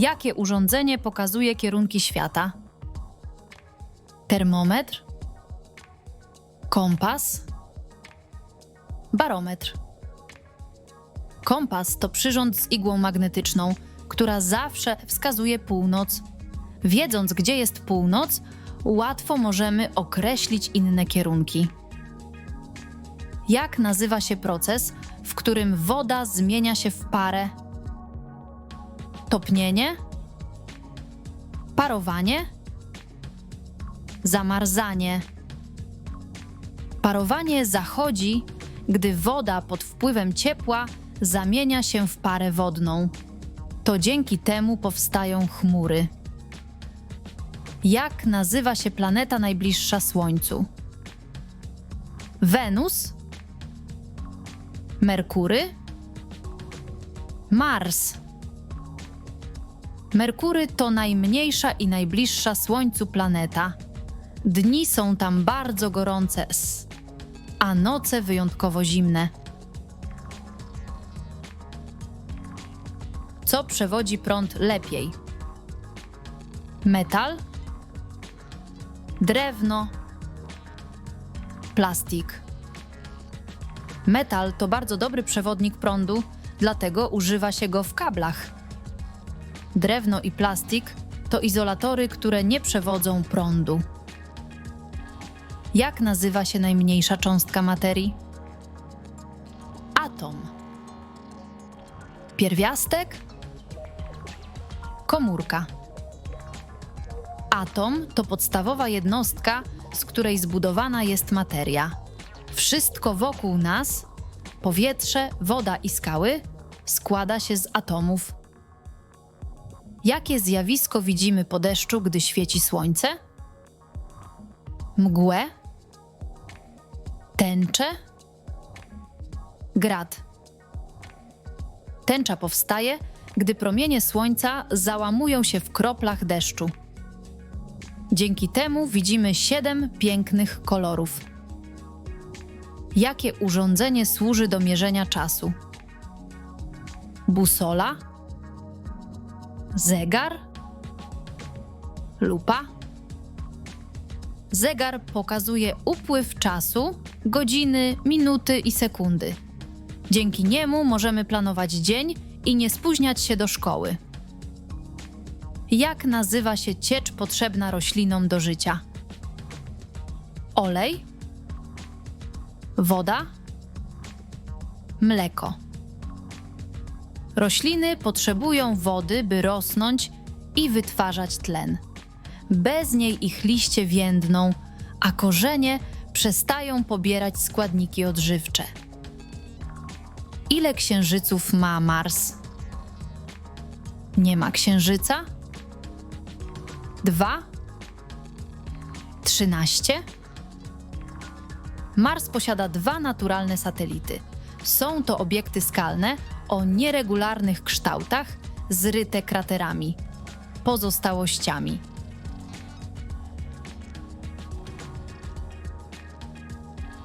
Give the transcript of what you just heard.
Jakie urządzenie pokazuje kierunki świata? Termometr? Kompas? Barometr. Kompas to przyrząd z igłą magnetyczną, która zawsze wskazuje północ. Wiedząc, gdzie jest północ, łatwo możemy określić inne kierunki. Jak nazywa się proces, w którym woda zmienia się w parę? Topnienie? Parowanie? Zamarzanie. Parowanie zachodzi, gdy woda pod wpływem ciepła zamienia się w parę wodną. To dzięki temu powstają chmury. Jak nazywa się planeta najbliższa Słońcu? Wenus? Merkury? Mars. Merkury to najmniejsza i najbliższa Słońcu planeta. Dni są tam bardzo gorące, a noce wyjątkowo zimne. Co przewodzi prąd lepiej? Metal? Drewno? Plastik? Metal to bardzo dobry przewodnik prądu, dlatego używa się go w kablach. Drewno i plastik to izolatory, które nie przewodzą prądu. Jak nazywa się najmniejsza cząstka materii? Atom. Pierwiastek? Komórka. Atom to podstawowa jednostka, z której zbudowana jest materia. Wszystko wokół nas powietrze, woda i skały składa się z atomów. Jakie zjawisko widzimy po deszczu, gdy świeci słońce? Mgłę? Tęczę? Grad. Tęcza powstaje, gdy promienie słońca załamują się w kroplach deszczu. Dzięki temu widzimy siedem pięknych kolorów. Jakie urządzenie służy do mierzenia czasu? Busola? Zegar? Lupa? Zegar pokazuje upływ czasu, godziny, minuty i sekundy. Dzięki niemu możemy planować dzień i nie spóźniać się do szkoły. Jak nazywa się ciecz potrzebna roślinom do życia? Olej? Woda? Mleko. Rośliny potrzebują wody, by rosnąć i wytwarzać tlen. Bez niej ich liście więdną, a korzenie przestają pobierać składniki odżywcze. Ile księżyców ma Mars? Nie ma księżyca? Dwa? Trzynaście? Mars posiada dwa naturalne satelity. Są to obiekty skalne o nieregularnych kształtach, zryte kraterami, pozostałościami.